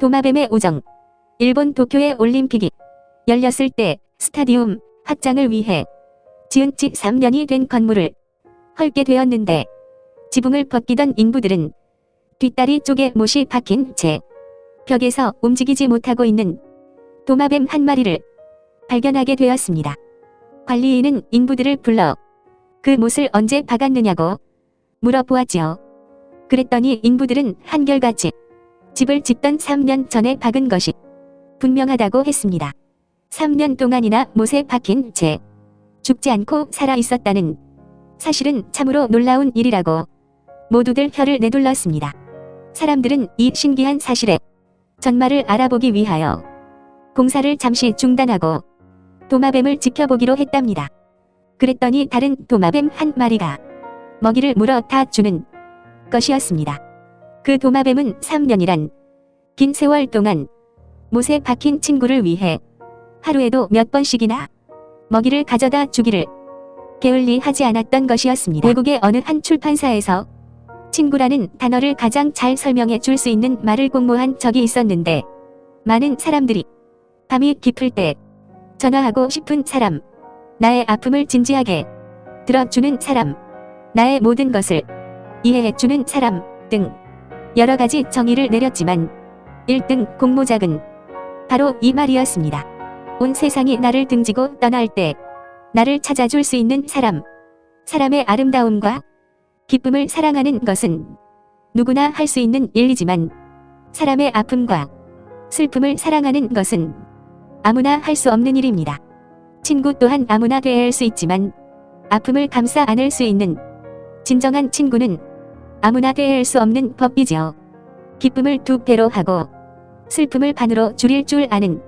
도마뱀의 우정. 일본 도쿄의 올림픽이 열렸을 때 스타디움 확장을 위해 지은 지 3년이 된 건물을 헐게 되었는데 지붕을 벗기던 인부들은 뒷다리 쪽에 못이 박힌 채 벽에서 움직이지 못하고 있는 도마뱀 한 마리를 발견하게 되었습니다. 관리인은 인부들을 불러 그 못을 언제 박았느냐고 물어보았지요. 그랬더니 인부들은 한결같이 집을 짓던 3년 전에 박은 것이 분명하다고 했습니다. 3년 동안이나 못에 박힌 채 죽지 않고 살아 있었다는 사실은 참으로 놀라운 일이라고 모두들 혀를 내둘렀습니다. 사람들은 이 신기한 사실에 전말을 알아보기 위하여 공사를 잠시 중단하고 도마뱀을 지켜보기로 했답니다. 그랬더니 다른 도마뱀 한 마리가 먹이를 물어 다 주는 것이었습니다. 그 도마뱀은 3년이란 긴 세월 동안 못에 박힌 친구를 위해 하루에도 몇 번씩이나 먹이를 가져다 주기를 게을리 하지 않았던 것이었습니다. 외국의 어느 한 출판사에서 친구라는 단어를 가장 잘 설명해 줄 수 있는 말을 공모한 적이 있었는데 많은 사람들이 밤이 깊을 때 전화하고 싶은 사람, 나의 아픔을 진지하게 들어주는 사람, 나의 모든 것을 이해해주는 사람 등 여러 가지 정의를 내렸지만 1등 공모작은 바로 이 말이었습니다. 온 세상이 나를 등지고 떠날 때 나를 찾아줄 수 있는 사람, 사람의 아름다움과 기쁨을 사랑하는 것은 누구나 할 수 있는 일이지만 사람의 아픔과 슬픔을 사랑하는 것은 아무나 할 수 없는 일입니다. 친구 또한 아무나 되어야 할 수 있지만 아픔을 감싸 안을 수 있는 진정한 친구는 아무나 되어야 할수 없는 법이지요. 기쁨을 두 배로 하고 슬픔을 반으로 줄일 줄 아는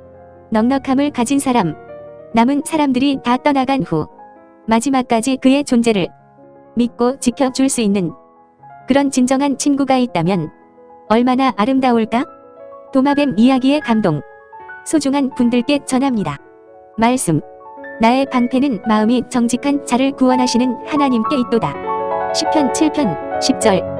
넉넉함을 가진 사람. 남은 사람들이 다 떠나간 후 마지막까지 그의 존재를 믿고 지켜줄 수 있는 그런 진정한 친구가 있다면 얼마나 아름다울까? 도마뱀 이야기의 감동. 소중한 분들께 전합니다. 말씀. 나의 방패는 마음이 정직한 자를 구원하시는 하나님께 있도다. 10편 7편 10절